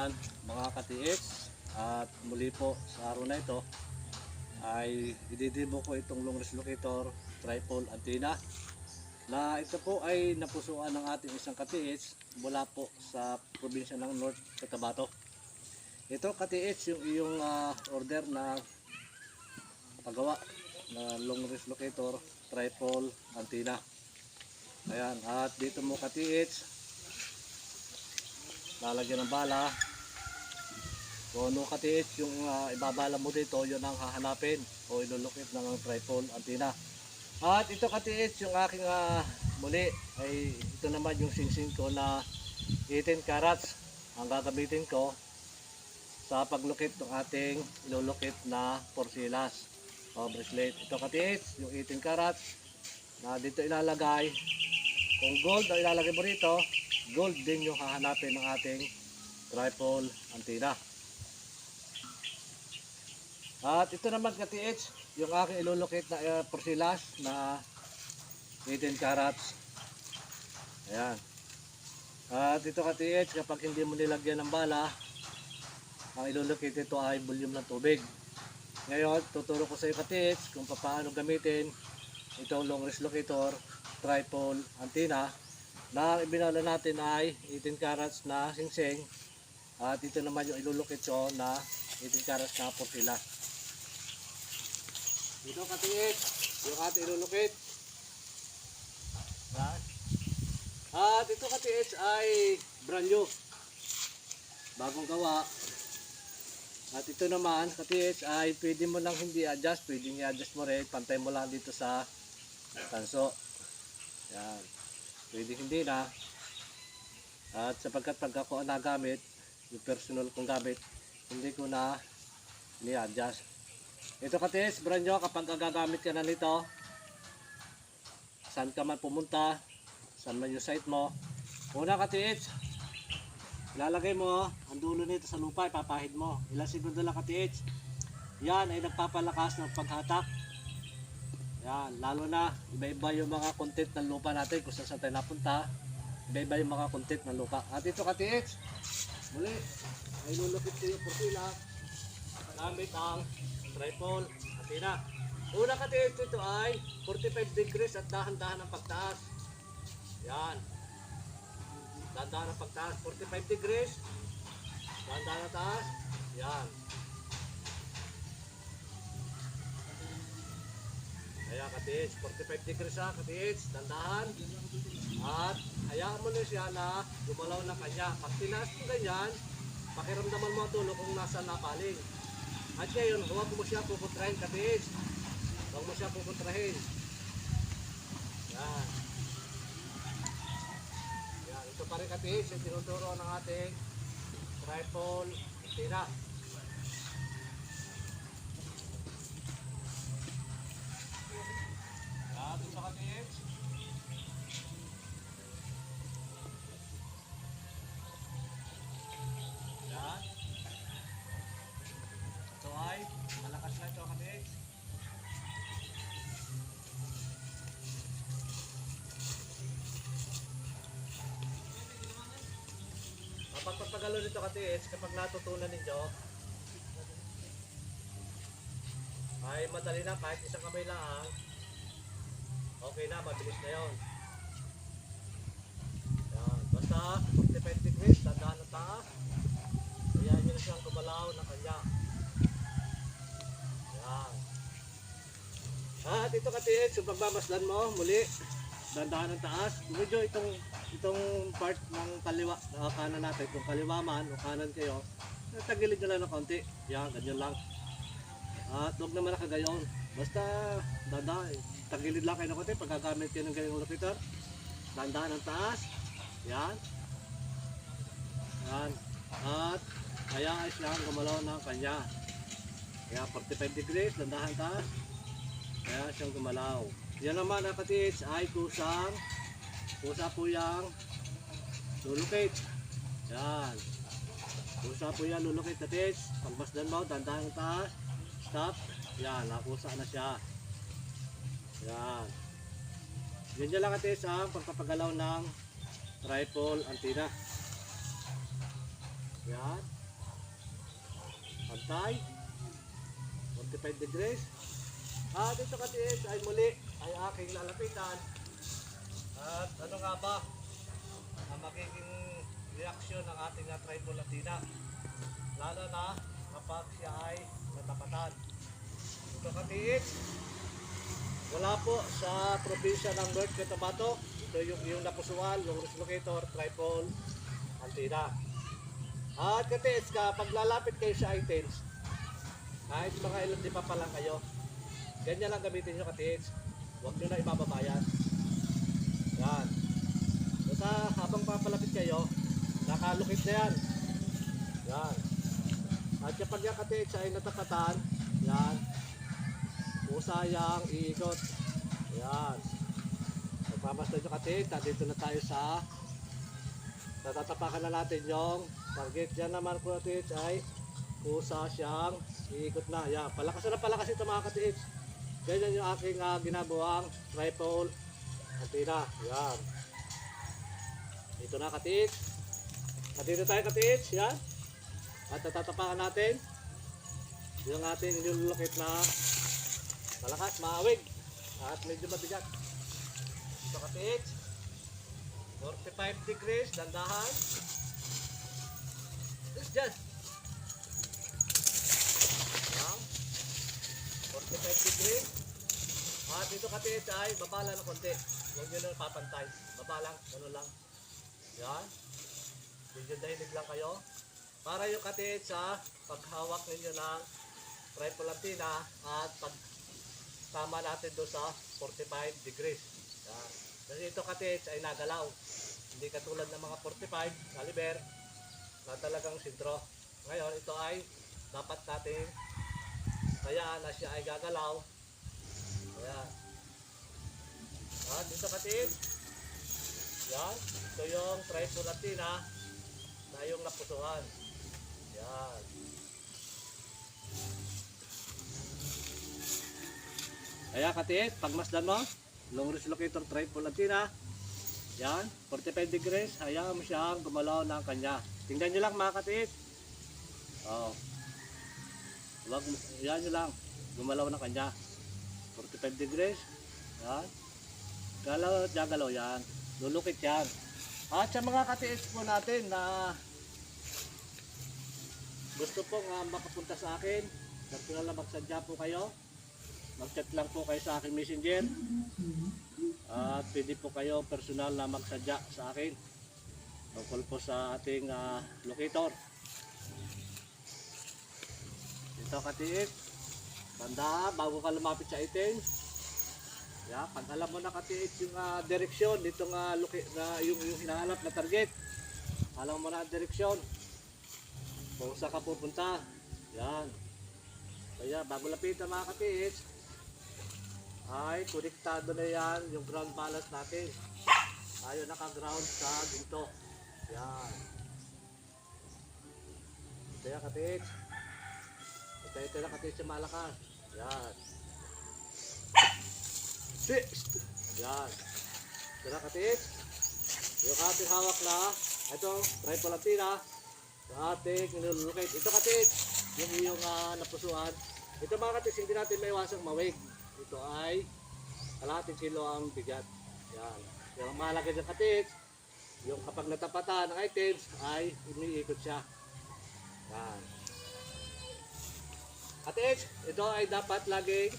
kababayan, mga ka-TX at muli po sa araw na ito ay ididemo ko itong long range locator tripod antenna na ito po ay napusuan ng ating isang ka-TX mula po sa probinsya ng North Cotabato. Ito ka-TX yung iyong ah, order na paggawa na long range locator tripod antenna. Ayan, at dito mo ka-TH lalagyan ng bala kung ano ka-TH yung ah, ibabala mo dito yun ang hahanapin. O ilulukit ng tripod antenna at ito ka-TH yung aking ah, muli ay ito naman yung singsing ko na 18 carats. Ang gagamitin ko sa paglukit ng ating ilulukit na porsilas. O bracelet. Ito ka-TH yung 18 carats na dito ilalagay. Kung gold ang ilalagay mo rito, gold din yung hahanapin ng ating tripod antenna. At ito naman ka-TH, yung aking ilulukit na uh, porsilas na 18 carats. Ayan. At ito ka-TH, kapag hindi mo nilagyan ng bala, ang ilulukit ito ay volume ng tubig. Ngayon, tuturo ko sa iyo ka-TH kung paano gamitin itong long range locator tripod antenna na ibinala natin ay 18 carats na singsing at ito naman yung ko na 18 carats na portila dito katiit. Yung ating ilulukit at ito katiit ay brand new. Bagong gawa. At ito naman katiit ay pwede mo lang hindi adjust. Pwede i-adjust mo rin. Pantay mo lang dito sa tanso. Yan. Pwede hindi na. At sapagkat pag ako nagamit, yung personal kong gamit, hindi ko na ni-adjust. Ito katis, brand nyo, kapag gagamit ka na nito, saan ka man pumunta, saan man yung site mo, una katis, ilalagay mo ang dulo nito sa lupa, ipapahid mo. Ilang segundo lang katis. Yan ay nagpapalakas ng paghatak yan, lalo na iba-iba yung mga content ng lupa natin kung saan tayo napunta. Iba-iba yung mga content ng lupa. At ito ka TX, muli, ay lulupit ko yung portila gamit ang tripod antenna. Una ka TX ito ay 45 degrees at dahan-dahan ang pagtaas. Yan. Dahan-dahan ang pagtaas. 45 degrees. Dahan-dahan ang taas. Yan. Kaya katiits, 45 degrees ha, katiits, dandahan. At hayaan mo na siya na gumalaw na kanya. Pag tinaas mo ganyan, pakiramdaman mo tulo kung nasa napaling. At ngayon, huwag mo siya pupuntrahin katiits. Huwag mo siya pupuntrahin. Yan. Yan, ito pa rin katiits, yung tinuturo ng ating tripod tira. Yan, ito sa katiits. Kapag pagpagalo nito katiits, kapag natutunan ninyo, ay madali na kahit isang kamay lang, okay na, mabilis na yon. Yan, basta 45 degrees, tandaan ng taas. Ayan nyo na siyang gumalaw ng kanya. Yan. At ito katiit, yung pagmamasdan mo, muli, dandahan ng taas. Medyo itong itong part ng kaliwa, na kanan natin, kung kaliwa man o kanan kayo, tagilid nyo lang ng konti. Yan, ganyan lang. At huwag naman nakagayon. Basta, dada, tagilid lang kayo ng konti pag gagamit kayo ng ganyang locator. Dandahan ng taas. Yan. Yan. At, kaya ay siyang gumalaw ng kanya. Kaya 45 degrees, dandahan taas. Kaya siyang gumalaw. Yan naman ang katits ay kusang kusa po yung lulukit. Yan. Kusa po yan lulukit katits. Pagbasdan mo, dandahan ng taas. Stop. Yan, nakusa na siya. Yan. Yan dyan lang katits ang pagpapagalaw ng tripod antenna. Yan. Pantay. 45 degrees. At ito katiis ay muli ay aking lalapitan. At ano nga ba ang magiging reaksyon ng ating uh, tripolatina? Lalo na kapag siya ay natapatan. Ito katiis, wala po sa probinsya ng North Cotabato. Ito yung, yung napusuan, yung locator, tripod, antenna. At katiis ka, pag lalapit kayo sa items, kahit mga ilang di pa pa lang kayo, ganyan lang gamitin nyo katiis. Huwag nyo na ibababayan. Yan. Basta habang papalapit kayo, nakalukit na yan. Yan. At kapag yung katiis ay natapatan, yan, usayang iikot. Yan. Magpamasdan yung katiis, dito na tayo sa natatapakan na natin yung target. Yan naman po katiis ay kusa siyang na. Yan. Palakas na palakas ito mga katiis. Ganyan yung aking uh, ginagawang tripod antenna. Yan. Ito na katiis. At dito tayo katiis. Yan. At natatapakan natin yung ating nilulukit na malakas, maawig. At medyo mabigat. Ito katiis. 45 degrees, dandahan. Just, just. 45 degrees. At dito katiis ay baba lang ng konti. Huwag nyo na papantay. Baba lang, ano lang. Yan. Medyo dahilig lang kayo. Para yung katiis sa paghawak ninyo ng tripolatina at pag tama natin doon sa 45 degrees. Yan. Kasi ito katiis ay nagalaw. Hindi katulad ng mga 45 caliber na talagang sintro. Ngayon, ito ay dapat natin kaya na siya ay gagalaw. Ayan. At dito katiis. Yan. Ito yung tripolatina na yung napusuhan. Yan. Kaya katiis, pagmasdan mo, long range locator tripolatina. Yan, 45 degrees, hayaan mo siyang gumalaw ng kanya. Tingnan nyo lang mga katiis. Oo. Wag, yan lang, gumalaw ng kanya. 45 degrees. Yan. Galaw, gagalaw yan. Lulukit yan. At sa mga katiis po natin na gusto pong uh, makapunta sa akin, personal na magsadya po kayo. Mag-chat lang po kayo sa aking messenger. At pwede po kayo personal na magsadya sa akin. Tungkol po sa ating ah, locator. Ito katiis. Tanda, bago ka lumapit sa item. Yeah, pag alam mo na katiis yung ah, direksyon nitong uh, na yung, yung hinahanap na target. Alam mo na ang direksyon. Kung saan ka pupunta. Yan. Kaya bago lapitan mga katiis, ay konektado na yan yung ground balance natin. Ayaw naka-ground sa ginto. Yan. Kaya katiis. Kaya ito na katiis sa malakas. Yan. Six. Yan. Ito na katiis. Yung ating hawak na, ito, tripolatina. Yung ating nilulukit. Ito katiis. Yung iyong uh, napusuan. Ito mga katiis, hindi natin may iwasang mawig. Ito ay kalahating kilo ang bigat. Yan. Yung malaki ng katiis, yung kapag natapatan ng items ay umiikot siya. Yan. Katiis, ito ay dapat laging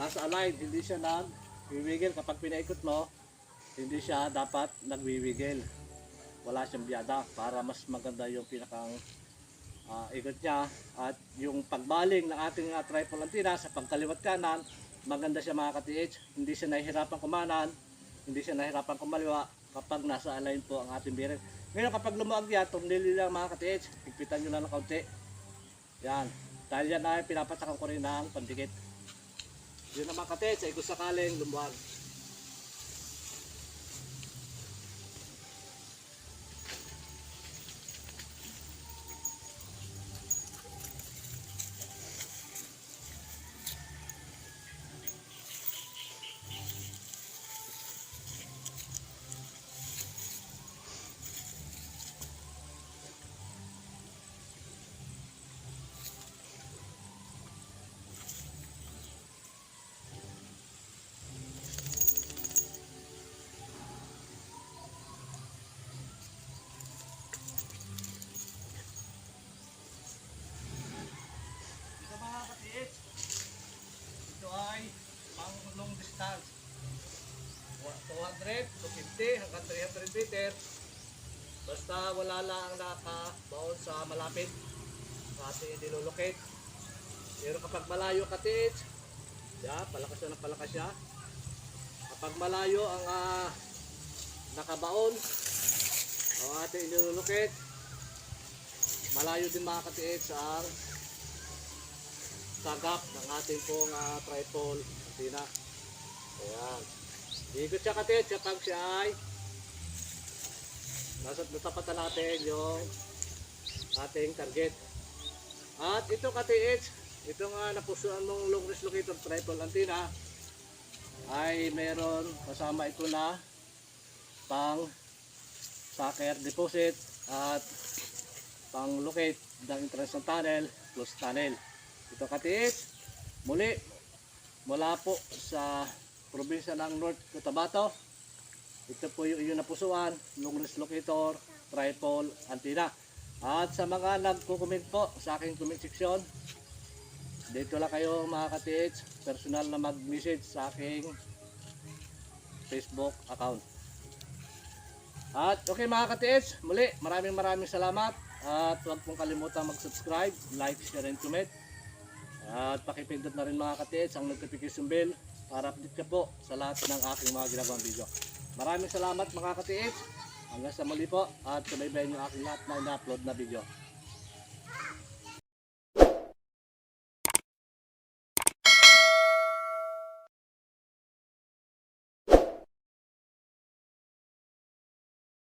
nasa align, hindi siya nagwiwigil. Kapag pinaikot mo, hindi siya dapat nagwiwigil. Wala siyang biyada. Para mas maganda yung pinakang ah, ikot niya. At yung pagbaling ng ating uh, tripod antenna sa pagkaliwat kanan maganda siya mga katiits hindi siya nahihirapan kumanan hindi siya nahihirapan kumaliwa kapag nasa align po ang ating bearing ngayon kapag lumuag yan tornilyo lang mga katiits higpitan nyo lang ng kaunti. Yan dahil yan ay pinapatakan ko rin ng pandikit. Yun na mga katiits ay kung sakaling lumuag 300 meter. Basta wala lang nakabaon sa malapit sa ating nilulocate. Pero kapag malayo katiits, ya, palakas na palakas siya. Kapag malayo ang ah, nakabaon, ang ating nilulocate, malayo din mga katiits ang sagap ng ating pong uh, tripod antina. Ayan. Ikot siya katiits kapag siya ay nasa natapatan natin yung ating target. At ito katiits, ito nga napusuan mong long locator triple antenna ay meron kasama ito na pang sucker deposit at pang locate ng entrance ng tunnel plus tunnel. Ito katiits, muli mula po sa probinsya ng North Cotabato. Ito po yung iyong napusuan, long range locator, tripod, antenna. At sa mga nagko-comment po sa aking comment section, dito lang kayo mga katiits, personal na mag-message sa aking Facebook account. At okay mga katiits, muli maraming maraming salamat at huwag pong kalimutan mag-subscribe, like, share, and comment. At pakipindot na rin mga katiits ang notification bell para update ka po sa lahat ng aking mga ginagawang video. Maraming salamat mga katiits. Hanggang sa muli po at subaybayan niyo aking lahat na ina-upload na video.